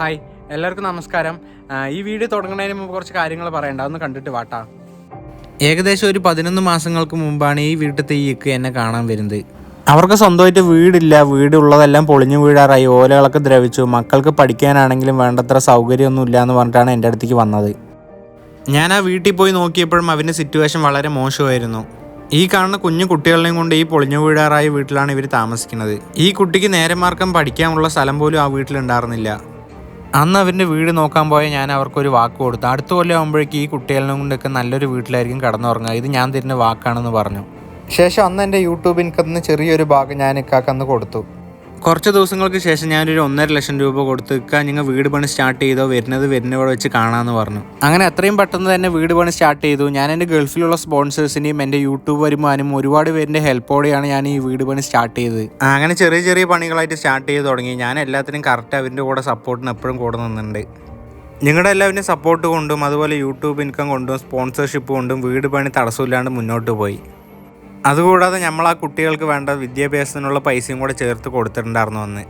Hi എല്ലാവർക്കും നമസ്കാരം. ഈ വീഡിയോ തുടങ്ങുന്നതിന് മുമ്പ് കുറച്ച് കാര്യങ്ങൾ പറയണ്ട. അതൊന്ന് കണ്ടിട്ട് വാട്ടാ ഏകദേശം ഒരു പതിനൊന്ന് മാസങ്ങൾക്ക് മുമ്പാണ് ഈ വീട്ടിലത്തെ ഈ ഇക്ക് എന്നെ കാണാൻ വരുന്നത്. അവർക്ക് സ്വന്തമായിട്ട് വീടില്ല. വീടുള്ളതെല്ലാം പൊളിഞ്ഞു വീഴാറായി. ഓലകളൊക്കെ ദ്രവിച്ചു. മക്കൾക്ക് പഠിക്കാനാണെങ്കിലും വേണ്ടത്ര സൗകര്യമൊന്നും ഇല്ല എന്ന് പറഞ്ഞിട്ടാണ് എന്റെ അടുത്തേക്ക് വന്നത്. ഞാൻ ആ വീട്ടിൽ പോയി നോക്കിയപ്പോഴും അവന്റെ സിറ്റുവേഷൻ വളരെ മോശമായിരുന്നു. ഈ കാണുന്ന കുഞ്ഞു കുട്ടികളെയും കൊണ്ട് ഈ പൊളിഞ്ഞു വീഴാറായ വീട്ടിലാണ് ഇവർ താമസിക്കുന്നത്. ഈ കുട്ടിക്ക് നേരെ മാർക്കം പഠിക്കാനുള്ള സ്ഥലം പോലും ആ വീട്ടിലുണ്ടായിരുന്നില്ല അന്ന് അവന്റെ വീട് നോക്കാൻ പോയ ഞാൻ അവർക്കൊരു വാക്ക് കൊടുത്തു. അടുത്ത കൊല്ലം ആകുമ്പോഴേക്ക് ഈ കുട്ടികളിലും കൊണ്ടൊക്കെ നല്ലൊരു വീട്ടിലായിരിക്കും കടന്നുറങ്ങുക. ഇത് ഞാൻ തരുന്ന വാക്കാണെന്ന് പറഞ്ഞു. ശേഷം അന്ന് എന്റെ യൂട്യൂബ് ഇൻകത്തിന് ചെറിയൊരു ഭാഗം ഞാൻ ഇക്കാക്കന്ന് കൊടുത്തു. കുറച്ച് ദിവസങ്ങൾക്ക് ശേഷം ഞാനൊരു ഒന്നര ലക്ഷം രൂപ കൊടുത്ത് ഇക്ക നിങ്ങൾ വീട് പണി സ്റ്റാർട്ട് ചെയ്തോ വരുന്നത് വരുന്നവിടെ വെച്ച് കാണാമെന്ന് പറഞ്ഞു. അങ്ങനെ എത്രയും പെട്ടെന്ന് തന്നെ വീട് പണി സ്റ്റാർട്ട് ചെയ്തു. ഞാൻ എന്റെ ഗൾഫിലുള്ള സ്പോൺസേഴ്സിനെയും എന്റെ യൂട്യൂബ് വരുമാനം ഒരുപാട് പേരിന്റെ ഹെൽപ്പോടെയാണ് ഞാൻ ഈ വീട് പണി സ്റ്റാർട്ട് ചെയ്തത്. അങ്ങനെ ചെറിയ ചെറിയ പണികളായിട്ട് സ്റ്റാർട്ട് ചെയ്ത് തുടങ്ങി. ഞാൻ എല്ലാത്തിനും കറക്റ്റ് അവന്റെ കൂടെ സപ്പോർട്ടിന് എപ്പോഴും കൂടെ നിന്നുണ്ട്. നിങ്ങളുടെ എല്ലാവരുടെയും സപ്പോർട്ട് കൊണ്ടും അതുപോലെ യൂട്യൂബ് ഇൻകം കൊണ്ടും സ്പോൺസർഷിപ്പ് കൊണ്ടും വീട് പണി തടസ്സമില്ലാണ്ട് മുന്നോട്ട് പോയി. അതുകൂടാതെ നമ്മൾ ആ കുട്ടികൾക്ക് വേണ്ട വിദ്യാഭ്യാസത്തിനുള്ള പൈസയും കൂടെ ചേർത്ത് കൊടുത്തിട്ടുണ്ടായിരുന്നു അന്ന്.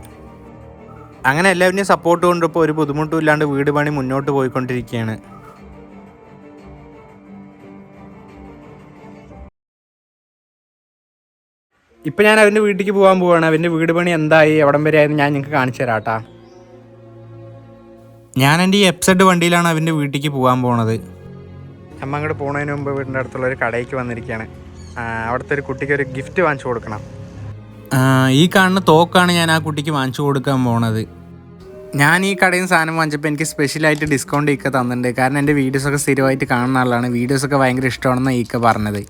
അങ്ങനെ എല്ലാവരുടെയും സപ്പോർട്ട് കൊണ്ട് ഇപ്പോൾ ഒരു ബുദ്ധിമുട്ടും ഇല്ലാണ്ട് വീട് പണി മുന്നോട്ട് പോയിക്കൊണ്ടിരിക്കുകയാണ്. ഇപ്പം ഞാൻ അവന്റെ വീട്ടിലേക്ക് പോകാൻ പോവാണ്. അവന്റെ വീട് പണി എന്തായി? എവിടം വരെ ആയെന്ന് ഞാൻ നിങ്ങൾക്ക് കാണിച്ചു തരാട്ടാ. ഞാൻ എന്റെ ഈ എപ്സെഡ് വണ്ടിയിലാണ് അവന്റെ വീട്ടിലേക്ക് പോകാൻ പോണത്. അമ്മ അങ്ങോട്ട് പോണതിന് മുമ്പ് വീടിന്റെ അടുത്തുള്ള ഒരു കടയ്ക്ക് വന്നിരിക്കുകയാണ് അവിടുത്തെ ഒരു കുട്ടിക്ക് ഒരു ഗിഫ്റ്റ് വാങ്ങിച്ചു കൊടുക്കണം. ഈ കാണുന്ന തോക്കാണ് ഞാൻ ആ കുട്ടിക്ക് വാങ്ങിച്ചു കൊടുക്കാൻ പോണത്. ഞാൻ ഈ കടയിൽ നിന്ന് സാധനം വാങ്ങിച്ചപ്പോൾ എനിക്ക് സ്പെഷ്യലായിട്ട് ഡിസ്കൗണ്ട് ഈക്ക തന്നിട്ടുണ്ട്. കാരണം എന്റെ വീഡിയോസൊക്കെ സ്ഥിരമായിട്ട് കാണുന്ന ആളാണ്. വീഡിയോസൊക്കെ ഭയങ്കര ഇഷ്ടമാണെന്ന് ഈക്ക പറഞ്ഞത്.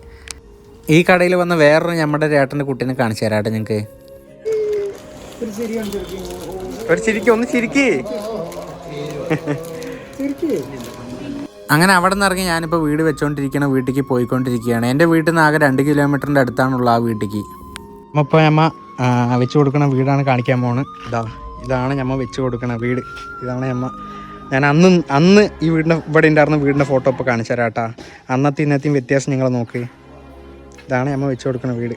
ഈ കടയിൽ വന്ന വേറൊരു നമ്മുടെ ചേട്ടന്റെ കുട്ടീനെ കാണിച്ചു തരാട്ടെ ഞങ്ങൾക്ക് ഒരു ചിരിക്ക് ഒന്ന് ചിരിക്കേ. അങ്ങനെ അവിടെ നിന്ന് ഇറങ്ങി ഞാനിപ്പോൾ വീട് വെച്ചുകൊണ്ടിരിക്കണ വീട്ടിലേക്ക് പോയിക്കൊണ്ടിരിക്കുകയാണ് എന്റെ വീട്ടിൽ നിന്ന് ആകെ രണ്ട് കിലോമീറ്ററിന്റെ അടുത്താണുള്ള ആ വീട്ടിലേക്ക് അമ്മ ഇപ്പോൾ ഞമ്മ വെച്ച് കൊടുക്കണ വീടാണ് കാണിക്കാൻ പോണ്. ഇതാ ഇതാണ് ഞമ്മ വെച്ച് കൊടുക്കണ വീട്. ഇതാണ് ഞമ്മ. ഞാൻ അന്ന് അന്ന് ഈ വീടിന്റെ ഇവിടെ ഉണ്ടായിരുന്ന വീടിന്റെ ഫോട്ടോ ഇപ്പോൾ കാണിച്ചു തരാം കേട്ടാ അന്നത്തെ ഇന്നത്തെയും വ്യത്യാസം നിങ്ങൾ നോക്ക്. ഇതാണ് ഞമ്മ വെച്ച് കൊടുക്കണ വീട്.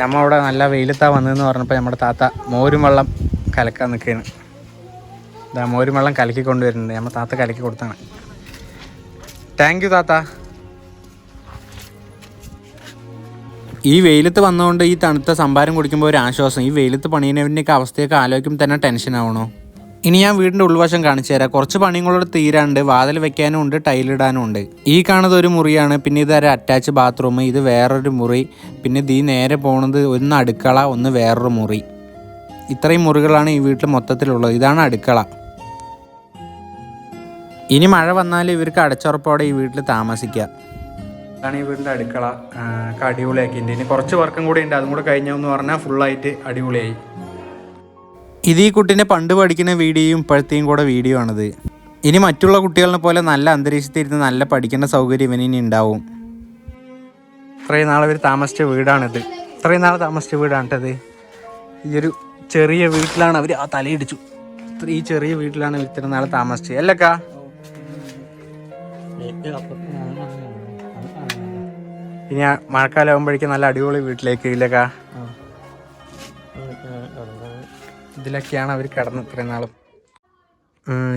ഞമ്മ അവിടെ നല്ല വെയിലത്താ വന്നതെന്ന് പറഞ്ഞപ്പോൾ നമ്മുടെ താത്ത മോരും വെള്ളം കലക്കാൻ നിൽക്കുകയാണ് ഇതാ മോരും വെള്ളം കലക്കി കൊണ്ടുവരുന്നുണ്ട്. ഞമ്മ താത്ത കലക്കി കൊടുത്താണ്. താങ്ക് യു താത്ത. ഈ വെയിലത്ത് വന്നുകൊണ്ട് ഈ തണുത്ത സംഭാരം കുടിക്കുമ്പോൾ ഒരു ആശ്വാസം. ഈ വെയിലത്ത് പണിയുന്നവന്റെയൊക്കെ അവസ്ഥയൊക്കെ ആലോചിക്കുമ്പോൾ തന്നെ ടെൻഷൻ ആവണോ? ഇനി ഞാൻ വീടിന്റെ ഉൾവശം കാണിച്ചു തരാം. കുറച്ച് പണികളോട് തീരാണ്ട് വാതിൽ വെക്കാനും ഉണ്ട് ടൈലിടാനും ഉണ്ട്. ഈ കാണുന്നത് ഒരു മുറിയാണ്. പിന്നെ ഇത് ഒരു അറ്റാച്ച് ബാത്റൂം ഇത് വേറൊരു മുറി. പിന്നെ ഇത് ഈ നേരെ പോണത് ഒന്ന് അടുക്കള ഒന്ന് വേറൊരു മുറി. ഇത്രയും മുറികളാണ് ഈ വീട്ടിൽ മൊത്തത്തിലുള്ളത്. ഇതാണ് അടുക്കള. ഇനി മഴ വന്നാൽ ഇവർക്ക് അടച്ചുറപ്പോടെ ഈ വീട്ടിൽ താമസിക്കുക ഇതാണ് ഈ വീടിന്റെ അടുക്കള. അടിപൊളിയാക്കിയിട്ടുണ്ട് ഇനി കുറച്ച് വർക്കും കൂടി ഉണ്ട്. അതും കൂടെ കഴിഞ്ഞെന്ന് പറഞ്ഞാൽ ഫുള്ളായിട്ട് അടിപൊളിയായി. ഇത് ഈ കുട്ടീനെ പണ്ട് പഠിക്കുന്ന വീഡിയോയും ഇപ്പോഴത്തെയും കൂടെ വീഡിയോ ആണിത്. ഇനി മറ്റുള്ള കുട്ടികളെ പോലെ നല്ല അന്തരീക്ഷത്തിരുന്ന് നല്ല പഠിക്കേണ്ട സൗകര്യം ഇവന് ഇനി ഉണ്ടാവും. ഇത്രയും നാൾ ഇവർ താമസിച്ച വീടാണിത്. ഇത്രയും നാൾ താമസിച്ച വീടാണിട്ടത്. ഈ ഒരു ചെറിയ വീട്ടിലാണ് അവർ ആ തലയിടിച്ചു. ഈ ചെറിയ വീട്ടിലാണ് ഇത്ര നാൾ താമസിച്ചത്. അല്ലക്കാ ഇനി മഴക്കാലം ആകുമ്പോഴേക്കും നല്ല അടിപൊളി വീട്ടിലേക്ക് ഇല്ലക്ക ഇതിലൊക്കെയാണ് അവർ കിടന്ന് ഇത്രയും നാളും.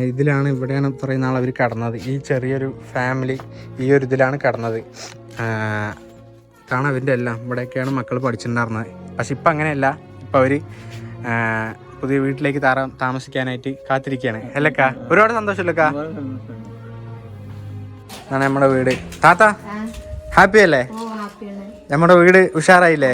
ഇതിലാണ് ഇവിടെയാണ് ഇത്രയും നാൾ അവർ കിടന്നത്. ഈ ചെറിയൊരു ഫാമിലി ഈ ഒരു ഇതിലാണ് കിടന്നത്. ഇതാണ് അവന്റെ എല്ലാം. ഇവിടെയൊക്കെയാണ് മക്കൾ പഠിച്ചിട്ടുണ്ടായിരുന്നത്. പക്ഷെ ഇപ്പം അങ്ങനെയല്ല. ഇപ്പം അവർ പുതിയ വീട്ടിലേക്ക് താമസിക്കാനായിട്ട് കാത്തിരിക്കുകയാണ്. അല്ലക്കാ ഒരുപാട് സന്തോഷമല്ലക്കാ ഇതാണ് നമ്മുടെ വീട്. താത്ത ഹാപ്പി അല്ലേ? നമ്മുടെ വീട് ഉഷാറായില്ലേ?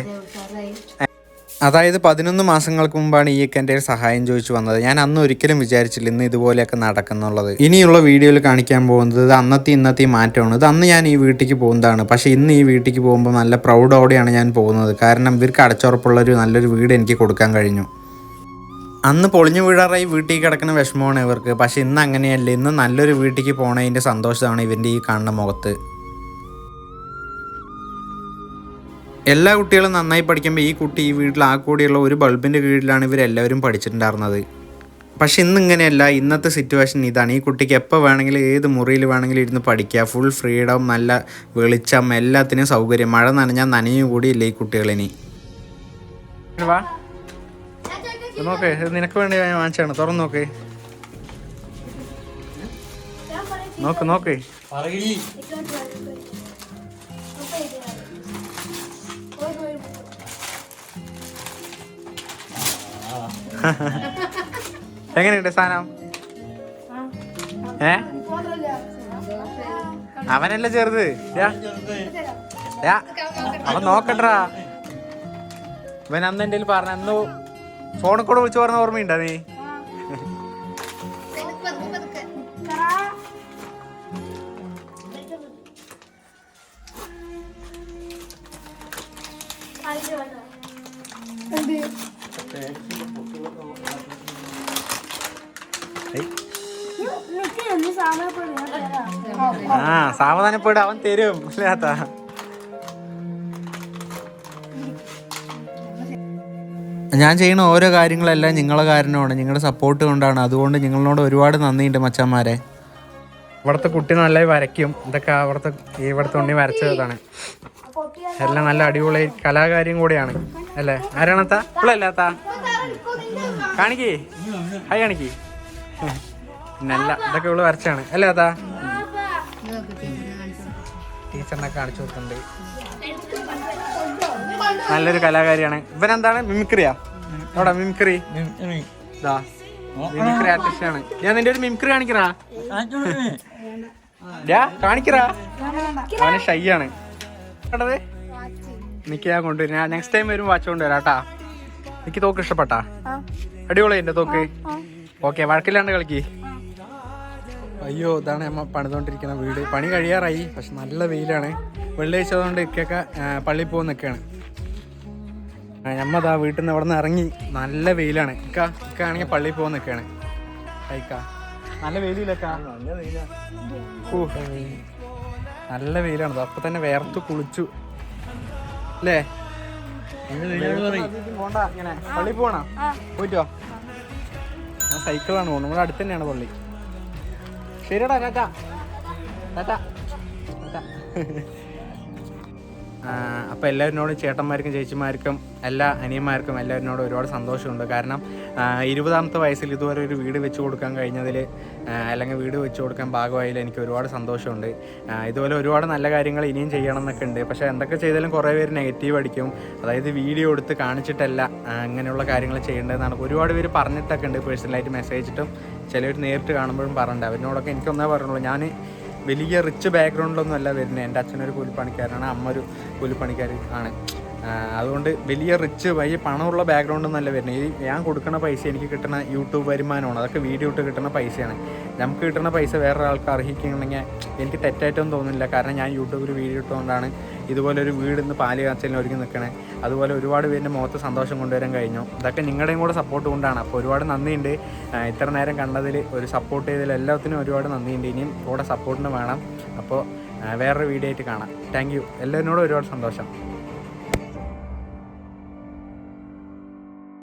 അതായത് പതിനൊന്ന് മാസങ്ങൾക്ക് മുമ്പാണ് ഈ എന്റെ ഒരു സഹായം ചോദിച്ചു വന്നത്. ഞാൻ അന്ന് ഒരിക്കലും വിചാരിച്ചില്ല ഇന്ന് ഇതുപോലെയൊക്കെ നടക്കുന്നുള്ളത്. ഇനിയുള്ള വീഡിയോയിൽ കാണിക്കാൻ പോകുന്നത് ഇത് അന്നത്തെ ഇന്നത്തെ മാറ്റമാണ്. ഇത് അന്ന് ഞാൻ ഈ വീട്ടിലേക്ക് പോകുന്നതാണ്. പക്ഷേ ഇന്ന് ഈ വീട്ടിലേക്ക് പോകുമ്പോൾ നല്ല പ്രൗഡോടെയാണ് ഞാൻ പോകുന്നത്. കാരണം ഇവർക്ക് അടച്ചുറപ്പുള്ളൊരു നല്ലൊരു വീട് എനിക്ക് കൊടുക്കാൻ കഴിഞ്ഞു. അന്ന് പൊളിഞ്ഞു വീഴാറായി വീട്ടിൽ കിടക്കുന്ന വിഷമമാണ് ഇവർക്ക്. പക്ഷെ ഇന്ന് അങ്ങനെയല്ല. ഇന്ന് നല്ലൊരു വീട്ടിലേക്ക് പോണതിന്റെ സന്തോഷമാണ് ഇവന്റെ ഈ കാണുന്ന മുഖത്ത്. എല്ലാ കുട്ടികളും നന്നായി പഠിക്കുമ്പോൾ ഈ കുട്ടി ഈ വീട്ടിൽ ആ കൂടിയുള്ള ഒരു ബൾബിന്റെ കീഴിലാണ് ഇവരെല്ലാവരും പഠിച്ചിട്ടുണ്ടായിരുന്നത്. പക്ഷെ ഇന്ന് ഇങ്ങനെയല്ല. ഇന്നത്തെ സിറ്റുവേഷൻ ഇതാണ്. ഈ കുട്ടിക്ക് എപ്പോൾ വേണമെങ്കിലും ഏത് മുറിയിൽ വേണമെങ്കിലും ഇരുന്ന് പഠിക്കുക. ഫുൾ ഫ്രീഡം നല്ല വെളിച്ചം എല്ലാത്തിനും സൗകര്യം. മഴ നനഞ്ഞാൽ നനയും കൂടിയില്ല ഈ കുട്ടികളിനി? നോക്കേ നിനക്ക് വേണ്ടി ഞാൻ വാങ്ങിച്ചാണ് തുറന്നു നോക്കേ. നോക്ക് നോക്കേ. എങ്ങനെയുണ്ട് സാധനം? ഏ? അവനല്ല ചെറുത്. അവൻ നോക്കട്ടാ ഇവൻ അന്ന് എന്റെ പറഞ്ഞ അന്ന് ഫോണിൽ കൂടെ വിളിച്ചു പറഞ്ഞ ഓർമ്മയുണ്ടോ നീ. ആ സാവധാനപ്പെട് അവൻ തരും. ഇല്ലാത്ത. ഞാൻ ചെയ്യുന്ന ഓരോ കാര്യങ്ങളെല്ലാം നിങ്ങളെ കാരണമാണ്. നിങ്ങളുടെ സപ്പോർട്ട് കൊണ്ടാണ്. അതുകൊണ്ട് നിങ്ങളോട് ഒരുപാട് നന്ദിയുണ്ട് മച്ചന്മാരെ. ഇവിടുത്തെ കുട്ടി നല്ലായി വരയ്ക്കും. ഇതൊക്കെ അവിടുത്തെ ഇവിടുത്തെ ഉണ്ണി വരച്ചതാണ്. എല്ലാം നല്ല അടിപൊളി കലാകാര്യം കൂടിയാണ്. അല്ലേ? ആരാണത്താ ഇപ്പോഴല്ലാത്താ കാണിക്കേ. ഹായ് കാണിക്കേ. നല്ല ഇതൊക്കെ ഇവൾ വരച്ചാണ് അല്ലേ അതാ ടീച്ചറിനെ കാണിച്ചു കൊടുക്കുന്നുണ്ട് നല്ലൊരു കലാകാരിയാണ്. ഇവനെന്താണ്? മിമിക്രിയാ? അവിടെ മിമിക്രി? മിമിക്രി ആർട്ടിസ്റ്റ് ആണ് ഞാൻ നിന്റെ ഒരു മിമിക്രി കാണിക്കറാ കാണിക്കറാ ഷൈ ആണ് എനിക്ക് ഞാൻ കൊണ്ടുവരും. നെക്സ്റ്റ് ടൈം വരും വാച്ച് കൊണ്ടുവരാം കേട്ടാ. എനിക്ക് തോക്ക് ഇഷ്ടപ്പെട്ടാ? അടിപൊളി എന്റെ തോക്ക്? ഓക്കെ വഴക്കില്ലാണ്ട് കളിക്ക്. അയ്യോ ഇതാണ് അമ്മ പണിതുകൊണ്ടിരിക്കുന്ന വീട്. പണി കഴിയാറായി പക്ഷെ നല്ല വെയിലാണ്. വെള്ളിയാഴ്ച അതുകൊണ്ട് ഇക്കൊക്കെ പള്ളിയിൽ പോകുന്ന നിൽക്കുകയാണ് നമ്മതാ വീട്ടിൽ നിന്ന് അവിടെ നിന്ന് ഇറങ്ങി. നല്ല വെയിലാണ്. ഇക്ക ഇക്ക ആണെങ്കിൽ പള്ളിയിൽ പോകാൻ നിൽക്കുകയാണ് ഇക്ക. നല്ല വെയിലില്ലക്ക നല്ല വെയിലാണ്. അപ്പൊ തന്നെ വേർത്ത് കുളിച്ചു. അല്ലേ പോണ്ട ഇങ്ങനെ. പള്ളി പോണ? പോയിട്ടോ? സൈക്കിളാണ് പോകുന്നത്. നമ്മുടെ അടുത്ത് തന്നെയാണ് പള്ളി. ശരിയടാ ടാറ്റ. ടാറ്റ. ടാറ്റ. അപ്പോൾ എല്ലാവരിനോടും ചേട്ടന്മാർക്കും ചേച്ചിമാർക്കും എല്ലാ അനിയന്മാർക്കും എല്ലാവരിനോടും ഒരുപാട് സന്തോഷമുണ്ട്. കാരണം ഇരുപതാമത്തെ വയസ്സിൽ ഇതുവരെ ഒരു വീട് വെച്ച് കൊടുക്കാൻ കഴിഞ്ഞതിൽ അല്ലെങ്കിൽ വീട് വെച്ച് കൊടുക്കാൻ ഭാഗമായതിൽ എനിക്ക് ഒരുപാട് സന്തോഷമുണ്ട്. ഇതുപോലെ ഒരുപാട് നല്ല കാര്യങ്ങൾ ഇനിയും ചെയ്യണം എന്നൊക്കെ ഉണ്ട്. പക്ഷേ എന്തൊക്കെ ചെയ്താലും കുറേ പേര് നെഗറ്റീവ് അടിക്കും. അതായത് വീഡിയോ എടുത്ത് കാണിച്ചിട്ടല്ല അങ്ങനെയുള്ള കാര്യങ്ങൾ ചെയ്യേണ്ടതെന്നാണ്. ഒരുപാട് പേര് പറഞ്ഞിട്ടൊക്കെ ഉണ്ട്. പേഴ്സണലായിട്ട് മെസ്സേജിട്ടും ചിലവർ നേരിട്ട് കാണുമ്പോഴും പറഞ്ഞിട്ടുണ്ട്. അവരിനോടൊക്കെ എനിക്കൊന്നേ പറഞ്ഞുള്ളൂ. ഞാൻ വലിയ റിച്ച് ബാക്ക്ഗ്രൗണ്ടിലൊന്നും അല്ല വരുന്നത്. എന്റെ അച്ഛനൊരു കൂലിപ്പണിക്കാരനാണ് അമ്മ ഒരു കൂലിപ്പണിക്കാരി ആണ്. അതുകൊണ്ട് വലിയ റിച്ച് വലിയ പണമുള്ള ബാക്ക്ഗ്രൗണ്ട് നല്ല വരുന്നത്. ഈ ഞാൻ കൊടുക്കുന്ന പൈസ എനിക്ക് കിട്ടുന്ന യൂട്യൂബ് വരുമാനമാണ്. അതൊക്കെ വീഡിയോ ഇട്ട് കിട്ടുന്ന പൈസയാണ്. നമുക്ക് കിട്ടുന്ന പൈസ വേറൊരാൾക്ക് അർഹിക്കുന്നുണ്ടെങ്കിൽ എനിക്ക് തെറ്റായിട്ടൊന്നും തോന്നുന്നില്ല. കാരണം ഞാൻ യൂട്യൂബിൽ വീഡിയോ ഇട്ടുകൊണ്ടാണ് ഇതുപോലെ ഒരു വീട് ഇന്ന് പാൽ കാച്ചലിന് ഒരുങ്ങി നിൽക്കണേ. അതുപോലെ ഒരുപാട് പേരിന്റെ മുഖത്ത് സന്തോഷം കൊണ്ടുവരാൻ കഴിഞ്ഞു. ഇതൊക്കെ നിങ്ങളുടെയും കൂടെ സപ്പോർട്ട് കൊണ്ടാണ്. അപ്പോൾ ഒരുപാട് നന്ദിയുണ്ട്. ഇത്ര നേരം കണ്ടതിൽ ഒരു സപ്പോർട്ട് ചെയ്തതിൽ എല്ലാത്തിനും ഒരുപാട് നന്ദിയുണ്ട്. ഇനിയും കൂടെ സപ്പോർട്ടിന് വേണം. അപ്പോൾ വേറൊരു വീഡിയോ ആയിട്ട് കാണാം. താങ്ക് യു എല്ലാവരോടും ഒരുപാട് സന്തോഷം.